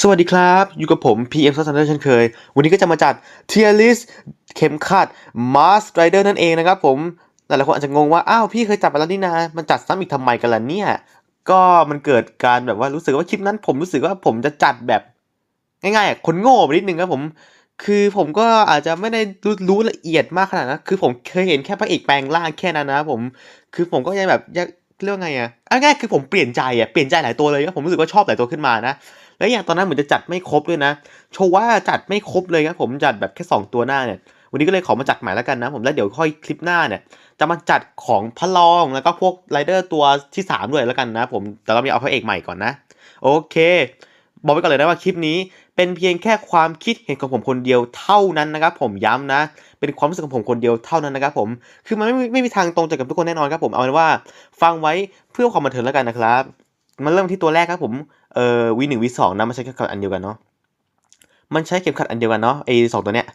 สวัสดีครับ อยู่กับผม PM ซันเดอร์เช่นเคย วันนี้ก็จะมาจัด Tier List เข็มขัด Mars Rider นั่นเองนะครับผมหลายๆคนอาจจะงงว่า อ้าวพี่เคยจัดไปแล้วนี่นะ มันจัดซ้ำอีกทำไมกันล่ะเนี่ย ก็มันเกิดการแบบว่ารู้สึกว่าคลิปนั้น ผมรู้สึกว่าผมจะจัดแบบง่ายๆ คนโง่ไปนิดนึงครับผม คือผมก็อาจจะไม่ได้รู้รู้ละเอียดมากขนาดนั้น คือผมเคยเห็นแค่พระเอกแปลงร่างแค่นั้นนะครับผม คือผมก็ยังแบบเรียกว่าไงอะง่ายๆคือผมเปลี่ยนใจอะเปลี่ยนใจหลายตัวเลยครับผมรู้สึกว่าชอบหลายตัวขึ้นมานะ แล้วอย่างตอนนั้นเหมือนจะจัดไม่ครบด้วยนะ โชว่าจัดไม่ครบเลยครับผมจัดแบบแค่ 2 ตัวหน้าเนี่ย วันนี้ก็เลยขอมาจัดใหม่แล้วกันนะผมแล้วเดี๋ยวค่อยคลิปหน้าเนี่ยจะมาจัดของพระรองแล้วก็พวกไรเดอร์ตัวที่ 3 ด้วยแล้วกันนะผมแต่เรามีเอาพระเอกใหม่ก่อนนะ โอเค บอกไว้ก่อนเลยนะว่าคลิปนี้เป็นเพียงแค่ความคิดเห็นของผมคนเดียวเท่านั้นนะครับผมย้ำนะ เป็นความรู้สึกของผมคนเดียวเท่านั้นนะครับผมคือมันไม่มีไม่มีทางตรงใจกับทุกคนแน่นอนครับผมเอาเป็นว่า ฟังไว้เพื่อความบันเทิงแล้วกันนะครับ มาเริ่มที่ตัวแรกครับผม เอ่อวีหนึ่งวีสองนะมันใช้เข็มขัดอันเดียวกันเนาะมันใช้เข็มขัดอันเดียวกันเนาะไอสองตัวเนี้ย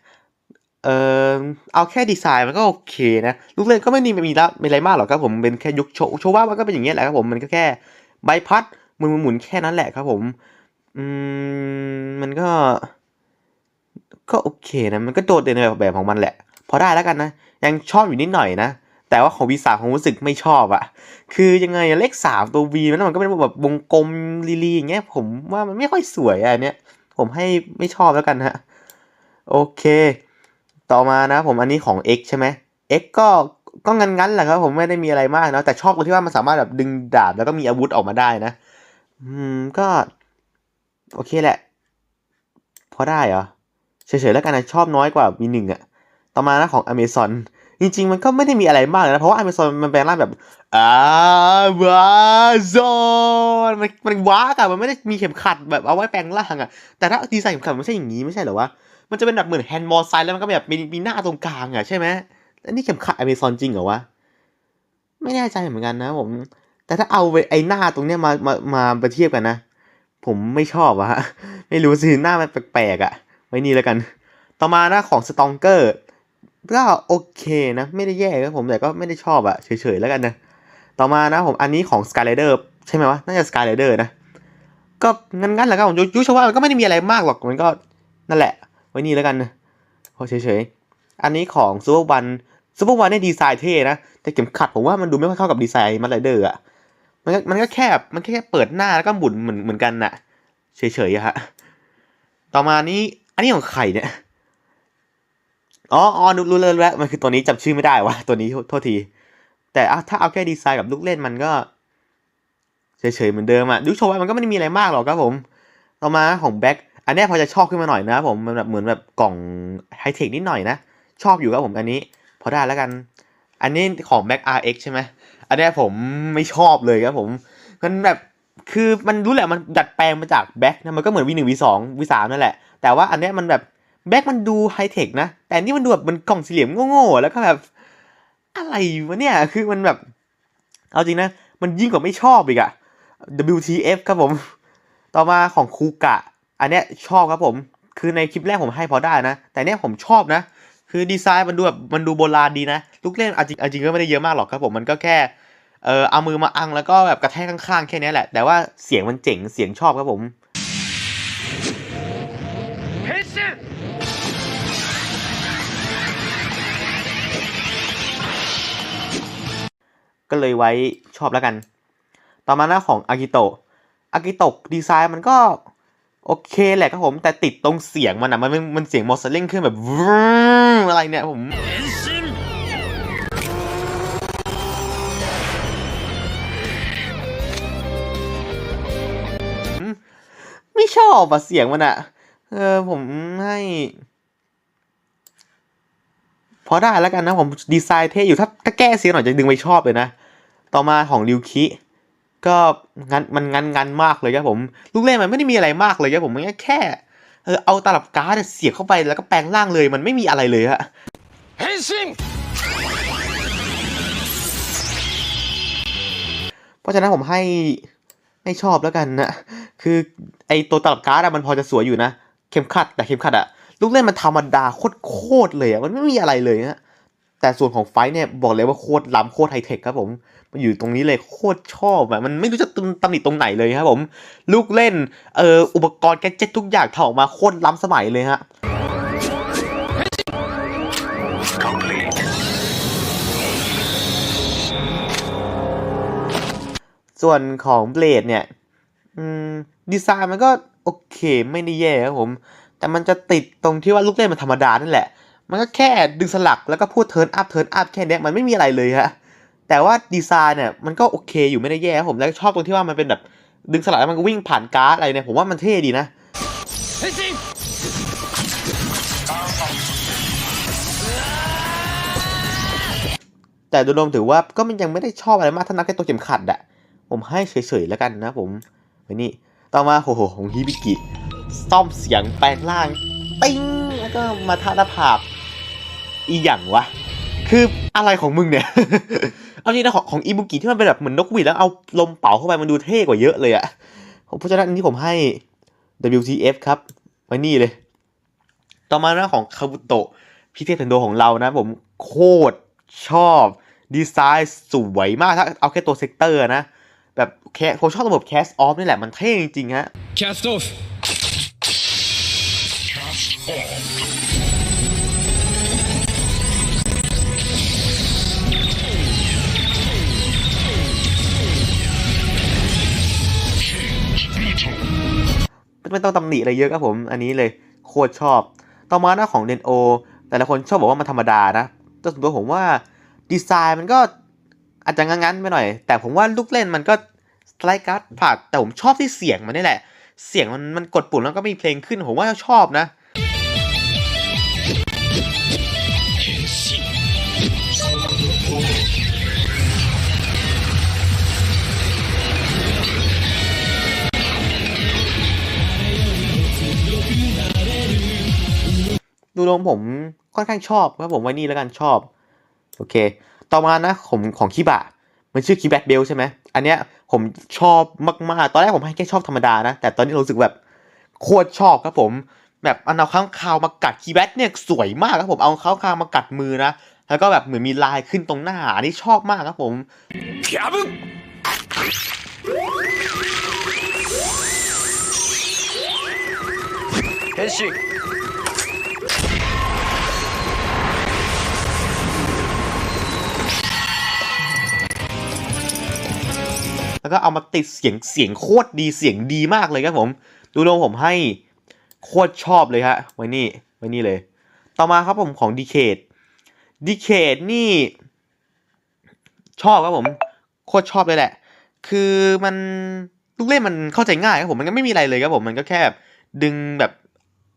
เอ่อเอาแค่ดีไซน์มันก็โอเคนะลูกเล่นก็ไม่มีมีละไม่อะไรมากหรอกครับผมเป็นแค่ยุคโชว์โชว์ว่ามันก็เป็นอย่างเงี้ยแหละครับผมมันก็แค่ใบพัดหมุนหมุนแค่นั้นแหละครับผมอืมมันก็ ก็โอเคนะมันก็โดดเด่นในแบบของมันแหละ พอได้แล้วกันนะ ยังชอบอยู่นิดหน่อยนะ แต่ว่าของ V สามผมรู้สึกไม่ชอบอะคือยังไงเลขสามตัว V มันมันก็เป็นแบบวงกลมลีๆอย่างเงี้ยผมว่ามันไม่ค่อยสวยอะอันเนี้ยผมให้ไม่ชอบแล้วกันฮะโอเค ต่อมานะผมอันนี้ของ X ใช่ไหม X ก็ก็งั้นแหละครับผมไม่ได้มีอะไรมากนะแต่ชอบตรงที่ว่ามันสามารถแบบดึงดาบแล้วก็มีอาวุธออกมาได้นะ อืมก็ โอเคแหละ พอได้เหรอเฉยๆแล้วกันนะชอบน้อยกว่ามีหนึ่งอะต่อมานะของ Amazon จริงๆ มันก็ไม่ได้มีอะไรมากเลยนะ เพราะว่า Amazon มันแปลงร่างแบบอาบาซอนมันมันว้ากอะมันไม่ได้มีเข็มขัดแบบเอาไว้แปลงร่างอะแต่ถ้าดีไซน์เข็มขัดมันไม่ใช่อย่างนี้ไม่ใช่เหรอวะ มันจะเป็นแบบเหมือนแฮนด์มอไซค์แล้วมันก็แบบมีมีหน้าตรงกลางอะใช่ไหมแล้วนี่เข็มขัด Amazon จริงเหรอวะ ไม่แน่ใจเหมือนกันนะผม แต่ถ้าเอาไอ้หน้าตรงเนี้ยมามามาไปเทียบกันนะ ผมไม่ชอบอะฮะไม่รู้สิหน้ามันแปลกๆอะไว้นี่แล้วกัน ต่อมาหน้าของสตองเกอร์ ก็โอเคนะ ไม่ได้แย่ครับผมแต่ก็ไม่ได้ชอบอะเฉยๆแล้วกันนะ ต่อมานะผมอันนี้ของ Skyrider ใช่ไหมวะ น่าจะ Skyrider นะ ก็งั้นๆแหละครับผมยูชว่ามันก็ไม่ได้มีอะไรมากหรอกมันก็นั่นแหละ ไว้นี่แล้วกันนะพอเฉยๆ อันนี้ของซูเปอร์วันซูเปอร์วันเนี่ยดีไซน์เท่นะ แต่เข็มขัดผมว่ามันดูไม่ค่อยเข้ากับดีไซน์มันไรเดอร์อะมันก็มันก็แค่แบมันแค่เปิดหน้าแล้วก็หมุนเหมือนเหมือนกันน่ะเฉยๆอะฮะต่อมานี้อันนี้ของใครเนี่ย อ๋ออ๋อรู้รู้แล้วแล้วมันคือตัวนี้จำชื่อไม่ได้วะตัวนี้โทษที แต่ถ้าเอาแค่ดีไซน์กับลูกเล่นมันก็เฉยๆเหมือนเดิมอะดูโชว์ว่ามันก็ไม่ได้มีอะไรมากหรอกครับผม ต่อมาของแบ็คอันนี้พอจะชอบขึ้นมาหน่อยนะครับผมมันแบบเหมือนแบบกล่องไฮเทคนิดหน่อยนะ ชอบอยู่ครับผมอันนี้ พอได้แล้วกัน อันนี้ของ Mac RX ใช่ไหมอันนี้ผมไม่ชอบเลยครับผมมันแบบคือมันรู้แหละมันดัดแปลงมาจากแบ็คนะมันก็เหมือน V1 V2 V3 นั่นแหละ แต่ว่าอันนี้มันแบบ แบ็คมันดูไฮเทคนะ แต่นี่มันดูแบบมันกล่องสี่เหลี่ยมโง่ๆแล้วก็แบบ อะไรวะเนี่ย คือมันแบบ เอาจริงนะ มันยิ่งกว่าไม่ชอบอีกอะ WTF ครับผม ต่อมาของคูกะ อันเนี้ยชอบครับผม คือในคลิปแรกผมให้พอได้นะ แต่เนี้ยผมชอบนะ คือดีไซน์มันดูแบบมันดูโบราณดีนะ ลูกเล่นอาจริงจริงก็ไม่ได้เยอะมากหรอกครับผม มันก็แค่เออเอามือมาอังแล้วก็แบบกระแทกข้างๆแค่นี้แหละ แต่ว่าเสียงมันเจ๋ง เสียงชอบครับผม変 ก็เลยไว้ชอบแล้วกัน ต่อมาหน้าของอากิโตะอากิโตะดีไซน์มันก็โอเคแหละครับผม แต่ติดตรงเสียงมันอะมันมันเสียงมอสเซลลิงขึ้นแบบอะไรเนี่ยผม ไม่ชอบอะเสียงมันอะเออผมให้ พอได้แล้วกันนะผมดีไซน์เท่อยู่ถ้าถ้าแก้เสียงหน่อยจะดึงไปชอบเลยนะ ต่อมาของริวคิก็งันมันงันงันมากเลยครับผม ลูกเล่นมันไม่ได้มีอะไรมากเลยครับผมมันแค่เออเอาตลับการ์ดเสียบเข้าไปแล้วก็แปลงร่างเลยมันไม่มีอะไรเลยฮะ変身เพราะฉะนั้นผมให้ไม่ชอบแล้วกันนะคือไอตัวตลับการ์ดอะมันพอจะสวยอยู่นะเข็มขัดแต่เข็มขัดอะลูกเล่นมันธรรมดาโคตรๆเลยอะมันไม่มีอะไรเลยฮะแต่ส่วนของไฟท์เนี่ยบอกเลยว่าโคตรล้ำโคตรไฮเทคครับผมไปมัน อยู่ตรงนี้เลยโคตรชอบอะมันไม่รู้จะตำหนิตรงไหนเลยครับผม ลูกเล่นเอ่ออุปกรณ์แกจ็ตทุกอย่างทำออกมาโคตรล้ำสมัยเลยฮะส่วนของเบลดเนี่ยดีไซน์มันก็โอเคไม่ได้แย่ครับผม แต่มันจะติดตรงที่ว่าลูกเล่นมันธรรมดานั่นแหละ มันก็แค่ดึงสลักแล้วก็พูดเทิร์นอัพเทิร์นอัพแค่เนี้มันไม่มีอะไรเลยฮะ แต่ว่าดีไซน์เนี่ยมันก็โอเคอยู่ไม่ได้แย่ครับผมแล้วชอบตรงที่ว่ามันเป็นแบบดึงสลักแล้วมันก็วิ่งผ่านการ์ดอะไรเนี่ยผมว่ามันเท่ดีนะแต่โดยรวมถือว่าก็มันยังไม่ได้ชอบอะไรมากเท่านักแค่ตัวเข็มขัดอะผมให้เฉยๆแล้วกันนะผมไว้นี่ต่อมาโหโหของฮิบิกิซ่อมเสียงแปลงร่างติ้งแล้วก็มาท่าหน้าผากอีหยังวะ คืออะไรของมึงเนี่ย เอาจริงนะของของอิบุกิที่มันเป็นแบบเหมือนนกหวีดแล้วเอาลมเป่าเข้าไปมันดูเท่กว่าเยอะเลยอะเพราะฉะนั้นอันนี้ผมให้ WTF ครับไว้นี่เลย ต่อมาหน้าของคาบุโตะพี่เทพเทนโดของเรานะผมโคตรชอบ ดีไซน์สวยมากถ้าเอาแค่ตัวเซกเตอร์นะ แบบแคผมชอบระบบแคสออฟนี่แหละมันเท่จริงๆฮะキャ ไม่ต้องตำหนิอะไรเยอะครับผม อันนี้เลยโคตรชอบ ต่อมาหน้าของเดนโอ แต่ละคนชอบบอกว่ามันธรรมดานะแต่ส่วนตัวผมว่าดีไซน์มันก็อาจจะงั้นๆไปหน่อย แต่ผมว่าลูกเล่นมันก็สไลด์การ์ดผ่านแต่ผมชอบที่เสียงมันนี่แหละ เสียงมันมันกดปุ่มแล้วก็มีเพลงขึ้นผมว่าชอบนะ ดูรวมผมค่อนข้างชอบครับผมไว้นี่แล้วกันชอบ โอเค ต่อมานะผมของคิบะมันชื่อคีแบ็เบลใช่ไหมอันเนี้ยผมชอบมากๆ ตอนแรกผมให้แค่ชอบธรรมดานะ แต่ตอนนี้รู้สึกแบบโคตรชอบครับผม แบบเอาข้างคาวมากัดคีแบ็เนี่ยสวยมากครับผม เอาข้าวคาวมากัดมือนะ แล้วก็แบบเหมือนมีลายขึ้นตรงหน้า อันนี้ชอบมากครับผมเฮชิ แล้วก็เอามาติดเสียงเสียงโคตรดีเสียงดีมากเลยครับผม ดูโดมผมให้โคตรชอบเลยฮะไว้นี่ไว้นี่เลย ต่อมาครับผมของดีเคดดีเคดนี่ชอบครับผมโคตรชอบเลยแหละ คือมันลูกเล่นมันเข้าใจง่ายครับผมมันก็ไม่มีอะไรเลยครับผมมันก็แค่แบบดึงแบบ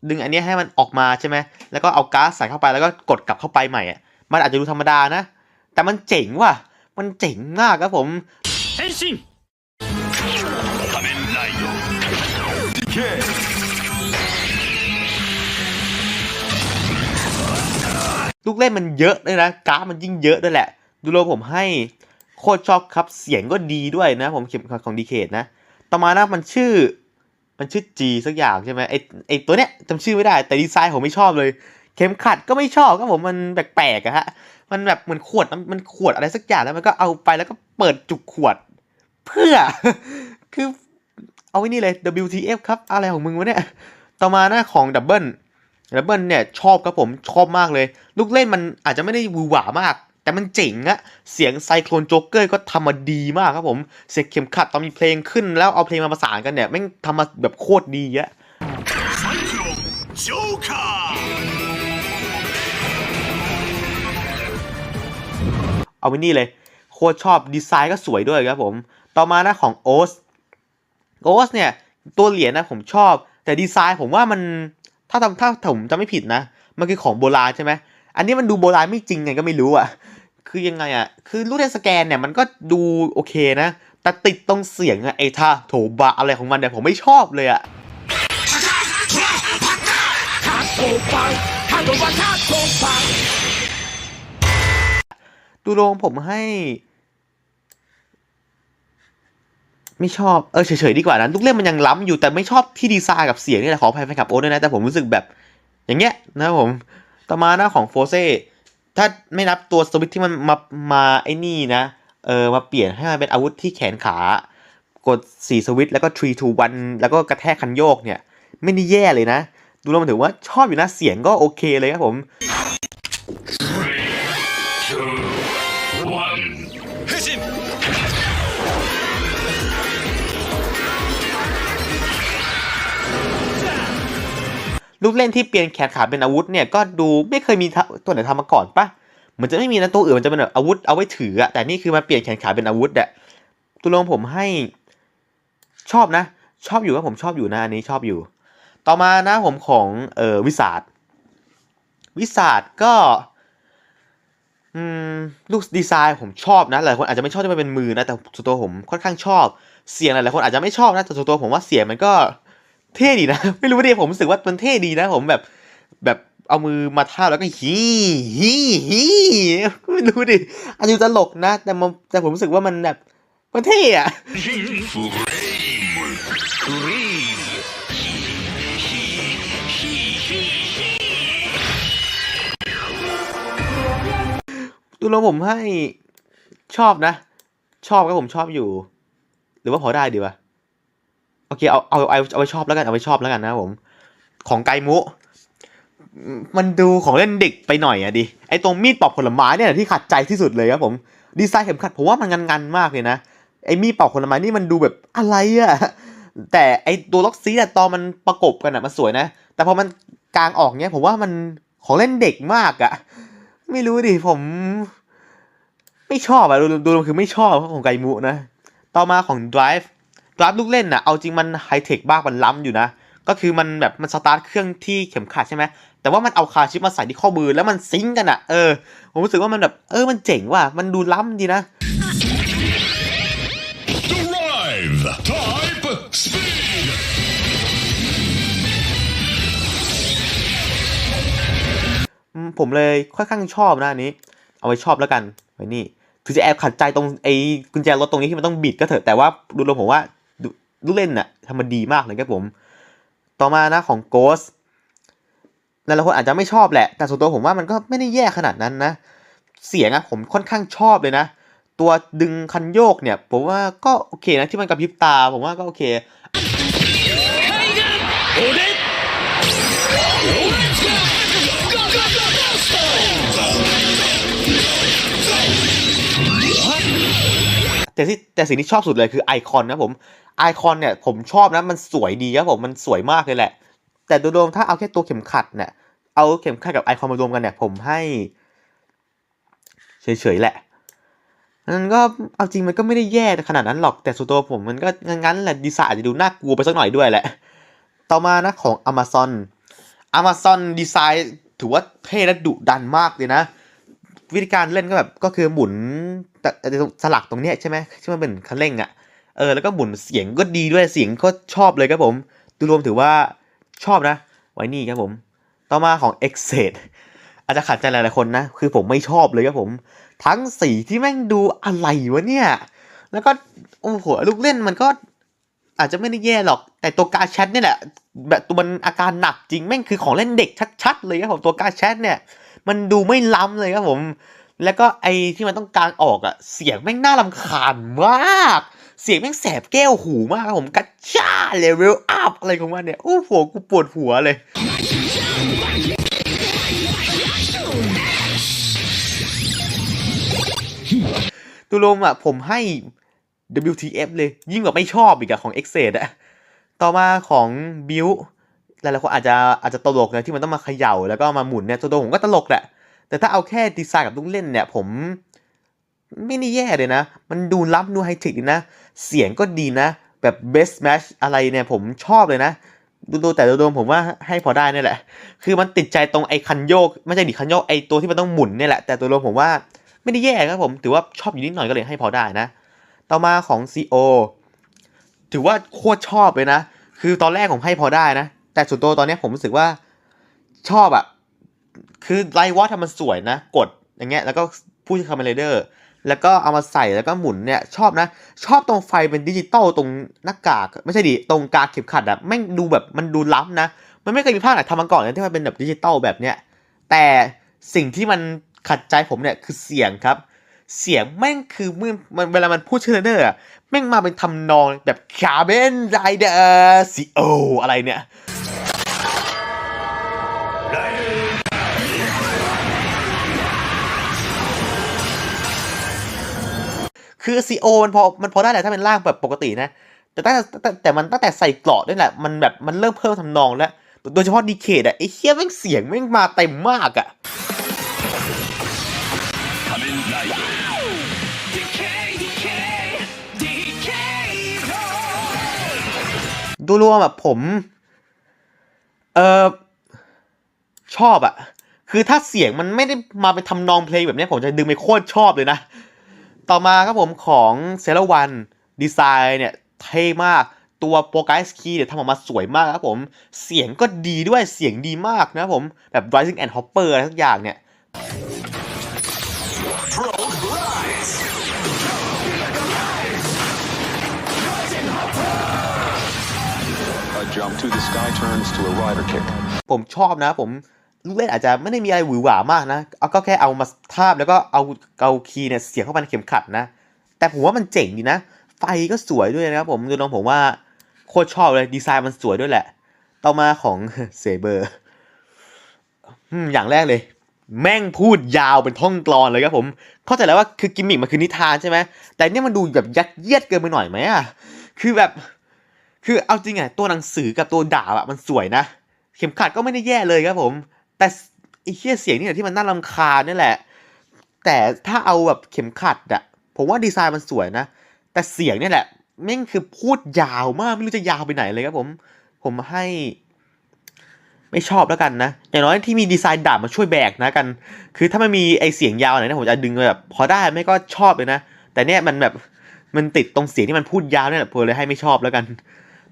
ดึงอันนี้ให้มันออกมาใช่ไหมแล้วก็เอาก๊าซใส่เข้าไปแล้วก็กดกลับเข้าไปใหม่อะมันอาจจะดูธรรมดานะ แต่มันเจ๋งว่ะมันเจ๋งมากครับผมเฮ Che. ลูกเล่นมันเยอะเลยนะกราฟมันยิ่งเยอะด้วยแหละ ดูโลผมให้โคตรชอบครับเสียงก็ดีด้วยนะ ผมเข็มของดีเคทนะ ต่อมานะมันชื่อ มันชื่อจีสักอย่างใช่ไหมไอไอตัวเนี้ยจำชื่อไม่ได้ แต่ดีไซน์ผมไม่ชอบเลย เข็มขัดก็ไม่ชอบก็ผมมันแปลกๆอะฮะมันแบบเหมือนขวดมันขวดอะไรสักอย่างแล้วมันก็เอาไปแล้วก็เปิดจุกขวด เพื่อคือ เอาไว้นี่เลย WTF ครับ อะไรของมึงวะเนี่ย ต่อมาหน้าของดับเบิลดับเบิลเนี่ยชอบครับผมชอบมากเลย ลูกเล่นมันอาจจะไม่ได้วูหวามาก แต่มันเจ๋งอะเสียงไซโคลนโจ๊กเกอร์ก็ทำมาดีมากครับผม เสียงเข็มขัดตอนมีเพลงขึ้นแล้วเอาเพลงมาประสานกันเนี่ยแม่งทำมาแบบโคตรดีอะไซโคลนโจ๊กเกอร์เอาไว้นี่เลย โคตรชอบดีไซน์ก็สวยด้วยครับผม ต่อมาน้าของโอส โกสเนี่ยตัวเหรียญนะผมชอบ แต่ดีไซน์ผมว่ามันถ้าทำถ้าผมจะไม่ผิดนะ มันคือของโบราณใช่ไหมอันนี้มันดูโบราณไม่จริงไงก็ไม่รู้อะ คือยังไงอะ คือรูดสแกนเนี่ยมันก็ดูโอเคนะ แต่ติดตรงเสียงอะไอ้ท่าโถบะอะไรของมันเนี่ยผมไม่ชอบเลยอะดูโรงผมให้ ไม่ชอบ เออเฉยๆดีกว่านะลูกเล่นมันยังล้ำอยู่แต่ไม่ชอบที่ดีไซน์กับเสียงนี่แหละขออภัยแฟนคลับโอ๊ตด้วยนะ แต่ผมรู้สึกแบบ อย่างเงี้ยนะครับผมต่อมาหน้าของโฟเซถ้าไม่นับตัวสวิตช์ที่มันมามาไอ้นี่นะ เออมาเปลี่ยนให้มันเป็นอาวุธที่แขนขากด 4 สวิตช์แล้วก็ 3 2 1 แล้วก็กระแทกคันโยกเนี่ย ไม่ได้แย่เลยนะ ดูแล้วมันถือว่าชอบอยู่นะเสียงก็โอเคเลยครับผม ลูกเล่นที่เปลี่ยนแขนขาเป็นอาวุธเนี่ยก็ดูไม่เคยมีตัวไหนทำมาก่อนปะเหมือนจะไม่มีนะตัวอื่นมันจะเป็นแบบอาวุธเอาไว้ถืออะแต่นี่คือมาเปลี่ยนแขนขาเป็นอาวุธอะตัวลงผมให้ชอบนะ ชอบอยู่ว่าผมชอบอยู่นะอันนี้ชอบอยู่ ต่อมานะผมของเอ่อวิสาดวิสาดก็ลูกดีไซน์ผมชอบนะหลายคนอาจจะไม่ชอบที่มันเป็นมือนะแต่ส่วนตัวผมค่อนข้างชอบ เสียงหลายๆคนอาจจะไม่ชอบนะแต่ส่วนตัวผมว่าเสียงมันก็ เท่ดีนะ ไม่รู้ดิผมรู้สึกว่ามันเท่ดีนะ ผมแบบ แบบเอามือมาทาบแล้วก็ฮีฮีฮีไม่รู้ดิอาจจะตลกนะ แต่มันแต่ผมรู้สึกว่ามันแบบมันเท่อะดูแล้วผมให้ชอบนะ ชอบก็ผมชอบอยู่ หรือว่าพอได้ดีวะ โอเคเอาเอาเอาเอาไปชอบแล้วกันเอาไปชอบแล้วกันนะผม ของไกมุ มันดูของเล่นเด็กไปหน่อยอะดิไอตรงมีดปอกผลไม้เนี่ยที่ขัดใจที่สุดเลยครับผมดีไซน์เข็มขัดผมว่ามันงันๆมากเลยนะไอมีดปอกผลไม้นี่มันดูแบบอะไรอะแต่ไอตัวล็อกซีอะตอนมันประกบกันอะมันสวยนะ แต่พอมันกลางออกเนี้ยผมว่ามันของเล่นเด็กมากอะไม่รู้ดิผม ไม่ชอบอะดูดูดูคือไม่ชอบของไกมุนะต่อมาของ Drive Drive ลูกเล่นน่ะเอาจริงมันไฮเทคบ้างมันล้ำอยู่นะ ก็คือมันแบบมันสตาร์ทเครื่องที่เข็มขัดใช่ไหมแต่ว่ามันเอาคาชิปมาใส่ที่ข้อมือแล้วมันซิงก์กันอะเออผมรู้สึกว่ามันแบบเออมันเจ๋งว่ะมันดูล้ำดีนะ Drive. Type speed. อืมผมเลยค่อนข้างชอบนะอันนี้ เอาไว้ชอบแล้วกันไว้นี่ถึงจะแอบขัดใจตรงไอ้กุญแจรถตรงนี้ที่มันต้องบิดก็เถอะแต่ว่าดูแล้วผมว่าดู ลูกเล่นน่ะทำมันดีมากเลยครับผม ต่อมานะของ Ghost หลายๆคนอาจจะไม่ชอบแหละ แต่ส่วนตัวผมว่ามันก็ไม่ได้แย่ขนาดนั้นนะ เสียงอะผมค่อนข้างชอบเลยนะ ตัวดึงคันโยกเนี่ย ผมว่าก็โอเคนะที่มันกระพริบตา ผมว่าก็โอเคแต่ที่แต่สิ่งที่ชอบสุดเลยคือไอคอนนะผม ไอคอนเนี่ยผมชอบนะมันสวยดีครับผมมันสวยมากเลยแหละ แต่โดยรวมถ้าเอาแค่ตัวเข็มขัดเนี่ยเอาเข็มขัดกับไอคอนมารวมกันเนี่ยผมให้เฉยๆแหละมันก็เอาจริงมันก็ไม่ได้แย่ขนาดนั้นหรอกแต่ส่วนตัวผมมันก็งั้นๆแหละดีไซน์อาจจะดูน่ากลัวไปสักหน่อยด้วยแหละ ต่อมานะของ Amazon Amazon ดีไซน์ถือว่าเท่และดุดันมากเลยนะ วิธีการเล่นก็แบบก็คือหมุนแต่สลักตรงเนี้ยใช่ไหมที่มันเป็นคันเร่งอะ่ะ เออแล้วก็หมุนเสียงก็ดีด้วยเสียงก็ชอบเลยครับผมดูรวมถือว่าชอบนะ ไว้นี่ครับผม ต่อมาของ e x e t อาจจะขัดใจหลายๆคนนะ คือผมไม่ชอบเลยครับผม ทั้งสีที่แม่งดูอะไรวะเนี่ย แล้วก็โอ้โหลูกเล่นมันก็อาจจะไม่ได้แย่หรอก แต่ตัวกาแชทเนี่ยแหละ แบบตัวมันอาการหนักจริงแม่งคือของเล่นเด็กชัดๆเลยครับผมตัวกาแชทเนี่ย มันดูไม่ล้ำเลยครับผม แล้วก็ไอ้ที่มันต้องการออกอะเสียงแม่งน่ารำคาญมาก เสียงแม่งแสบแก้วหูมากครับผมกัจจ้าเลเวลอัพอะไรของมันเนี่ย โอ้โหกูปวดหัวเลย ตุลมอะ ผมให้ WTF เลย ยิ่งกว่าไม่ชอบอีกอะของ e x e t อะต่อมาของ b u i l หลายๆคนอาจจะอาจจะตลกนะที่มันต้องมาเขย่าแล้วก็มาหมุนเนี่ยตัวผมก็ตลกแหละ แต่ถ้าเอาแค่ดีไซน์กับลูกเล่นเนี่ยผมไม่ได้แย่เลยนะ มันดูล้ำดูไฮเทคดีนะ เสียงก็ดีนะ แบบ best match อะไรเนี่ยผมชอบเลยนะดูแต่โดยรวมผมว่าให้พอได้นี่แหละ คือมันติดใจตรงไอ้คันโยก ไม่ใช่ดิคันโยกไอ้ตัวที่มันต้องหมุนเนี่ยแหละ แต่ตัวรวมผมว่าไม่ได้แย่ครับผม ถือว่าชอบอยู่นิดหน่อยก็เลยให้พอได้นะ ต่อมาของ CO ถือว่าโคตรชอบเลยนะ คือตอนแรกผมให้พอได้นะ แต่ส่วนตัวตอนนี้ผมรู้สึกว่าชอบอะคือไลวอททำมันสวยนะ กดอย่างเงี้ย แล้วก็พูดคาเมเลเดอร์ แล้วก็เอามาใส่แล้วก็หมุนเนี่ยชอบนะ ชอบตรงไฟเป็นดิจิตอลตรงหน้ากาก ไม่ใช่ดิตรงกาเข็มขัดอะแม่งดูแบบมันดูล้ำนะ มันไม่เคยมีภาคไหนทำมาก่อนเลยที่มันเป็นแบบดิจิตอลแบบเนี้ยแต่สิ่งที่มันขัดใจผมเนี่ยคือเสียงครับ เสียงแม่งคือมือมันเวลามันพูดชื่อเดอร์อะแม่งมาเป็นทำนองแบบคาเบนไรเดอร์ซีโออะไรเนี่ย คือซีโอมันพอมันพอได้แหละถ้าเป็นร่างแบบปกตินะ แต่ตั้งแต่แต่มันตั้งแต่ใส่เกราะด้วยแหละมันแบบมันเริ่มเพิ่มทำนองแล้ว โดยเฉพาะดีเคดอะไอ้เคียแม่งเสียงแม่งมาเต็มมากอะดูรวมแบบผม เออชอบอะคือถ้าเสียงมันไม่ได้มาเป็นทำนองเพลงแบบนี้ผมจะดึงไปโคตรชอบเลยนะ ต่อมาครับผมของเซเลวันดีไซน์เนี่ยเท่มากตัวโปรไกส์คีเนี่ยทำออกมาสวยมากครับผม เสียงก็ดีด้วยเสียงดีมากนะครับผม แบบ Rising and Hopper อะไรทุกอย่างเนี่ย A jump to the sky turns to a rider kick. ผมชอบนะผม ลูกเล่นอาจจะไม่ได้มีอะไรหวือหวามากนะเอาก็แค่เอามาทาบแล้วก็เอาเอาคีย์เนี่ยเสียบเข้าไปในเข็มขัดนะ แต่ผมว่ามันเจ๋งดีนะ ไฟก็สวยด้วยนะครับผมดูน้องผมว่าโคตรชอบเลยดีไซน์มันสวยด้วยแหละ ต่อมาของเซเบอร์อย่างแรกเลย แม่งพูดยาวเป็นท่องกลอนเลยครับผม เข้าใจแล้วว่าคือกิมมิกมันคือนิทานใช่ไหมแต่เนี่ยมันดูแบบยัดเยียดเกินไปหน่อยไหมอะคือแบบ คือเอาจริงอะตัวหนังสือกับตัวดาบอะมันสวยนะ เข็มขัดก็ไม่ได้แย่เลยครับผม แต่ไอ้เชี่ยเสียงนี่แหละที่มันน่ารำคาญนี่แหละ แต่ถ้าเอาแบบเข็มขัดอะผมว่าดีไซน์มันสวยนะ แต่เสียงเนี่ยแหละแม่งคือพูดยาวมากไม่รู้จะยาวไปไหนเลยครับผม ผมให้ ไม่ชอบแล้วกันนะ อย่างน้อยที่มีดีไซน์ดาบมาช่วยแบกนะกัน คือถ้ามันมีไอเสียงยาวหน่อยนะผมจะดึงแบบ พอได้ไม่ก็ชอบเลยนะ แต่เนี่ยมันแบบมันติดตรงเสียงที่มันพูดยาวเนี่ยแหละผมเลยให้ไม่ชอบแล้วกัน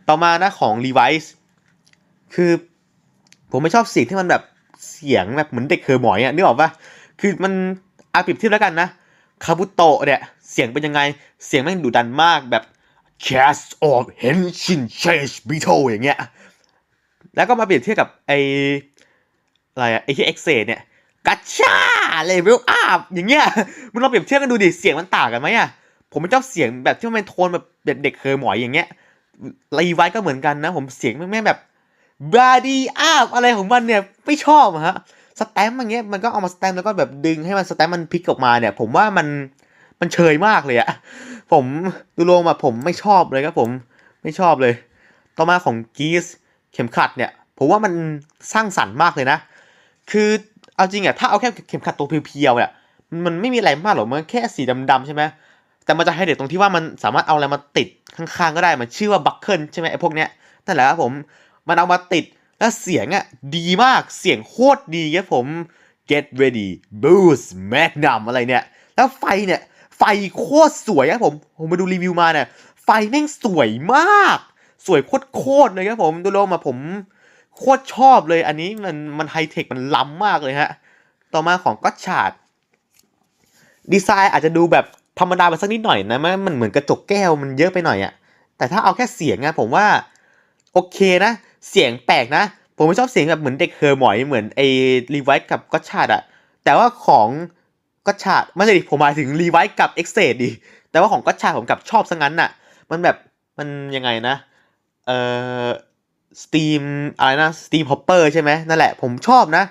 ต่อมานะของ Levi's คือ ผมไม่ชอบเสียงที่มันแบบ เสียงแบบเหมือนเด็กเคอหมอยอะนึกออกปะคือมันอาเปรียบเทียบแล้วกันนะคาบุโตะเนี่ยเสียงเป็นยังไงเสียงแม่งดุดันมากแบบ Cast of Henshin Change Beetle อย่างเงี้ยแล้วก็มาเปรียบเทียบกับไออะไรอะไอที่เอ็กเซเนี่ยกัชชาเลเวลอัพอย่างเงี้ยมึงลองเปรียบเทียบกันดูดิเสียงมันต่างกันไหมอะผมไม่ชอบเสียงแบบที่มันเป็นโทนแบบเด็กเคอหมอยอย่างเงี้ยรีไวก็เหมือนกันนะ ผมเสียงแม่งแบบ บาดีอัพอะไรของมันเนี่ยไม่ชอบอะฮะสแตมป์อย่างเงี้ยมันก็เอามาสแตมป์แล้วก็แบบดึงให้มันสแตมป์มันพลิกออกมาเนี่ย ผมว่ามันมันเชยมากเลยอะผมดูรวมอะผมไม่ชอบเลยครับผมไม่ชอบเลย ต่อมาของกีสเข็มขัดเนี่ย ผมว่ามันสร้างสรรค์มากเลยนะ คือเอาจริงอะถ้าเอาแค่เข็มขัดตัวเพียวๆเนี่ยมันไม่มีอะไรมากหรอกมันแค่สีดำๆใช่ไหมแต่มันจะให้เด็ดตรงที่ว่ามันสามารถเอาอะไรมาติดข้างๆก็ได้มันชื่อว่าบัคเกิลใช่ไหมไอ้พวกเนี้ยนั่นแหละครับผม มันเอามาติดแล้วเสียงอะดีมากเสียงโคตรดีครับผม get ready boost magnum อะไรเนี่ย แล้วไฟเนี่ย ไฟโคตรสวยครับผม ผมมาดูรีวิวมาเนี่ย ไฟแม่งสวยมาก สวยโคตรโคตรเลยครับผม ดูโลมาผมโคตรชอบเลย อันนี้มันมันไฮเทคมันล้ำมากเลยฮะ ต่อมาของก็ชาดดีไซน์อาจจะดูแบบธรรมดาไปสักนิดหน่อยนะ มันมันเหมือนกระจกแก้วมันเยอะไปหน่อยอะแต่ถ้าเอาแค่เสียงอะผมว่า โอเคนะ เสียงแปลกนะ ผมไม่ชอบเสียงแบบเหมือนเด็กเคอร์หมอยเหมือนไอ้รีไวท์กับก็ชาดอะแต่ว่าของก็ชาดไม่ใช่ดิผมหมายถึงรีไวท์กับเอ็กเซดดิแต่ว่าของก็ชาดผมกับชอบซะงั้นน่ะมันแบบมันยังไงนะเอ่อสตีมอะไรนะสตีมฮอปเปอร์ใช่ไหมนั่นแหละผมชอบนะ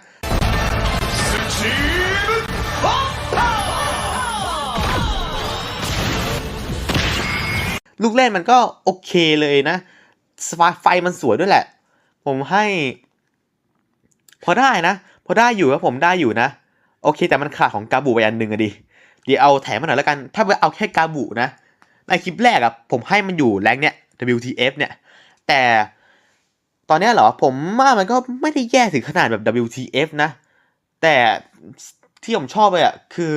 ลูกเล่นมันก็โอเคเลยนะสไฟมันสวยด้วยแหละ ผมให้ พอได้นะ พอได้อยู่ครับผมได้อยู่นะ โอเค แต่มันขาดของกาบูไปอันหนึ่งอะดิเดี๋ยวเอาแถมมาหน่อยแล้วกัน ถ้าเอาแค่กาบูนะ ในคลิปแรกอะผมให้มันอยู่แรงเนี้ย WTF เนี่ย แต่ตอนนี้เหรอ ผมว่ามันก็ไม่ได้แย่ถึงขนาดแบบ WTF นะ แต่ที่ผมชอบเลยอะคือ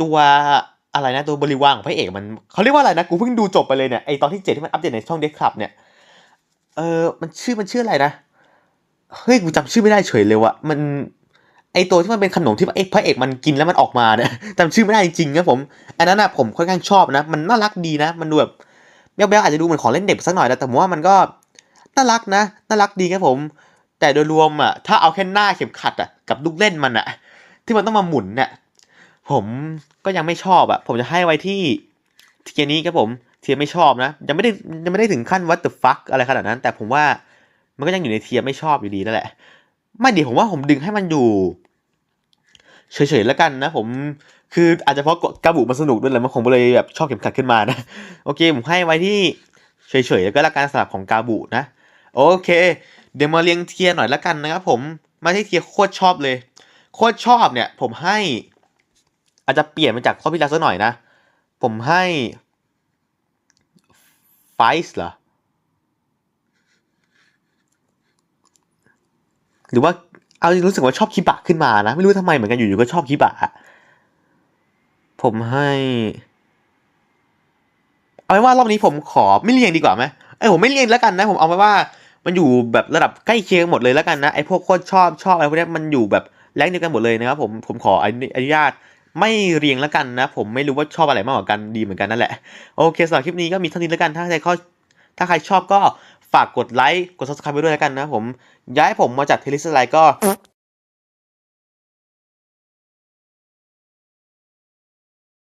ตัวอะไรนะตัวบริวารของพระเอกมันเขาเรียกว่าอะไรนะ กูเพิ่งดูจบไปเลยเนี่ยไอตอนที่เจ็ดที่มันอัปเดตในช่องเด็กคลับเนี่ย เออมันชื่อมันชื่ออะไรนะ เฮ้ยกูจำชื่อไม่ได้เฉยเลยวะมัน ไอตัวที่มันเป็นขนมที่พระเอกพระเอกมันกินแล้วมันออกมาเนี่ยจำชื่อไม่ได้จริงๆครับผม อันนั้นนะผมค่อนข้างชอบนะ มันน่ารักดีนะ มันดูแบบแบ๊วๆอาจจะดูเหมือนของเล่นเด็กสักหน่อยนะแต่ผมว่ามันก็น่ารักนะน่ารักดีครับผม แต่โดยรวมอะถ้าเอาแค่หน้าเข็มขัดอะกับลูกเล่นมันอะ ที่มันต้องมาหมุนเนี่ยผมก็ยังไม่ชอบอะผมจะให้ไว้ที่เทียร์นี้ครับผม เทียไม่ชอบนะยังไม่ได้ยังไม่ได้ถึงขั้น what the fuck อะไรขนาดนั้น แต่ผมว่ามันก็ยังอยู่ในเทียไม่ชอบอยู่ดีนั่นแหละ ไม่ดีผมว่าผมดึงให้มันอยู่เฉยๆแล้วกันนะผมคืออาจจะเพราะกาบุมันสนุกด้วยแหละมันคงเลยแบบชอบเข็มขัดขึ้นมานะโอเคผมให้ไว้ที่เฉยๆแล้วก็แล้วการสลับของกาบุนะ โอเค เดี๋ยวมาเรียงเทียหน่อยแล้วกันนะครับผมมาที่เทียโคตรชอบเลย โคตรชอบเนี่ย ผมให้ อาจจะเปลี่ยนมาจากข้อพิจารณาหน่อยนะ ผมให้ ไฟส์เหรอ หรือว่าเอาจรู้สึกว่าชอบคิบะขึ้นมานะ ไม่รู้ทำไมเหมือนกันอยู่ๆก็ชอบคิบะผมให้ เอาไว้ว่ารอบนี้ผมขอไม่เรียงดีกว่าไหมไอยผมไม่เรียงแล้วกันนะ ผมเอาไว้ว่ามันอยู่แบบระดับใกล้เคียงหมดเลยแล้วกันนะไอพวกโคตรชอบชอบอะไรพวกนี้มันอยู่แบบแรงเดียวกันหมดเลยนะครับผมผมขออนุญาต ไม่เรียงแล้วกันนะ ผมไม่รู้ว่าชอบอะไรมากกว่ากันดีเหมือนกันนั่นแหละ โอเคสำหรับคลิปนี้ก็มีเท่านี้แล้วกันถ้าใครข้อถ้าใครชอบก็ฝากกดไลค์กด subscribe ไปด้วยแล้วกันนะผมย้ายผมมาจากเทลิสไลก็